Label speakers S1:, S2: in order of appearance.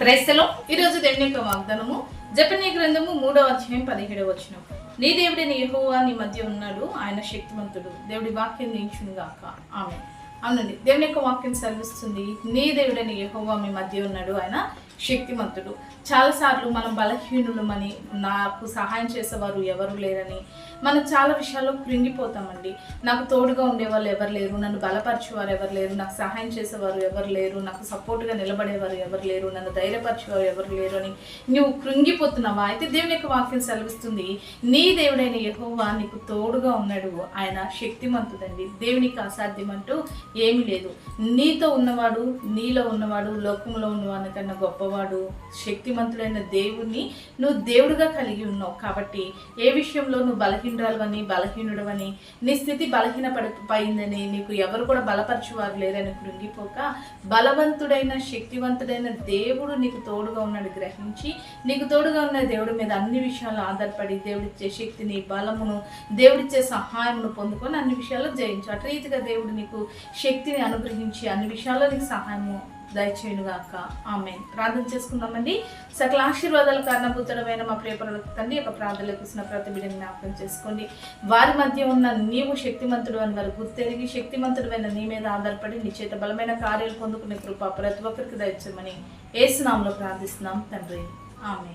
S1: క్రైస్తలో ఈరోజు దేవుని యొక్క వాగ్దానము జపనీయ గ్రంథము మూడవ అధ్యాయం పదిహేడవ వచనం. నీ దేవుడి నీ నీ మధ్య ఉన్నాడు ఆయన శక్తివంతుడు. దేవుడి వాక్యం దించును గాక. ఆమె అవునండి దేవుని యొక్క వాక్యం సెలవిస్తుంది నీ దేవుడని యహోవా మీ మధ్య ఉన్నాడు ఆయన శక్తిమంతుడు. చాలాసార్లు మనం బలహీనులమని నాకు సహాయం చేసేవారు ఎవరు లేరని మనం చాలా విషయాల్లో కృంగిపోతామండి. నాకు తోడుగా ఉండేవాళ్ళు ఎవరు లేరు నన్ను బలపరిచేవారు ఎవరు లేరు నాకు సహాయం చేసేవారు ఎవరు లేరు నాకు సపోర్ట్గా నిలబడేవారు ఎవరు లేరు నన్ను ధైర్యపరిచేవారు ఎవరు లేరు అని నువ్వు కృంగిపోతున్నావా? అయితే దేవుని యొక్క వాక్యం సెలవిస్తుంది నీ దేవుడైన యహోవా నీకు తోడుగా ఉన్నాడు ఆయన శక్తిమంతుడండి. దేవునికి అసాధ్యం అంటూ ఏమీ లేదు. నీతో ఉన్నవాడు నీలో ఉన్నవాడు లోకంలో ఉన్నవాడి కన్నా గొప్పవాడు శక్తిమంతుడైన దేవుణ్ణి నువ్వు దేవుడుగా కలిగి ఉన్నావు. కాబట్టి ఏ విషయంలో నువ్వు బలహీనరాలువని బలహీనుడవని నీ స్థితి బలహీన పడిపోయిందని నీకు ఎవరు కూడా బలపరచువారు లేరని కృంగిపోక బలవంతుడైన శక్తివంతుడైన దేవుడు నీకు తోడుగా ఉన్నాడు గ్రహించి నీకు తోడుగా ఉన్న దేవుడి మీద అన్ని విషయాలు ఆధారపడి దేవుడిచ్చే శక్తిని బలమును దేవుడిచ్చే సహాయమును పొందుకొని అన్ని విషయాల్లో జయించు అటు రీతిగా దేవుడు నీకు శక్తిని అనుగ్రహించి అన్ని విషయాల్లో నీకు సహాయము దయచేయునుగాక. ఆమె ప్రార్థన చేసుకుందామండి. సకల ఆశీర్వాదాల కారణభూతమైన మా ప్రియపరులకు తండ్రి యొక్క ప్రార్థనలకు ఇచ్చిన ప్రతి బిడ్డని జ్ఞాపకం చేసుకోండి. వారి మధ్య ఉన్న నీవు శక్తిమంతుడు అని వారు గుర్తెరిగి శక్తిమంతుడమైన నీ మీద ఆధారపడి నీ చేత బలమైన కార్యాలు పొందుకునే కృప ప్రతి ఒక్కరికి దయచేయమని ఏసునాంలో ప్రార్థిస్తున్నాం తండ్రి. ఆమె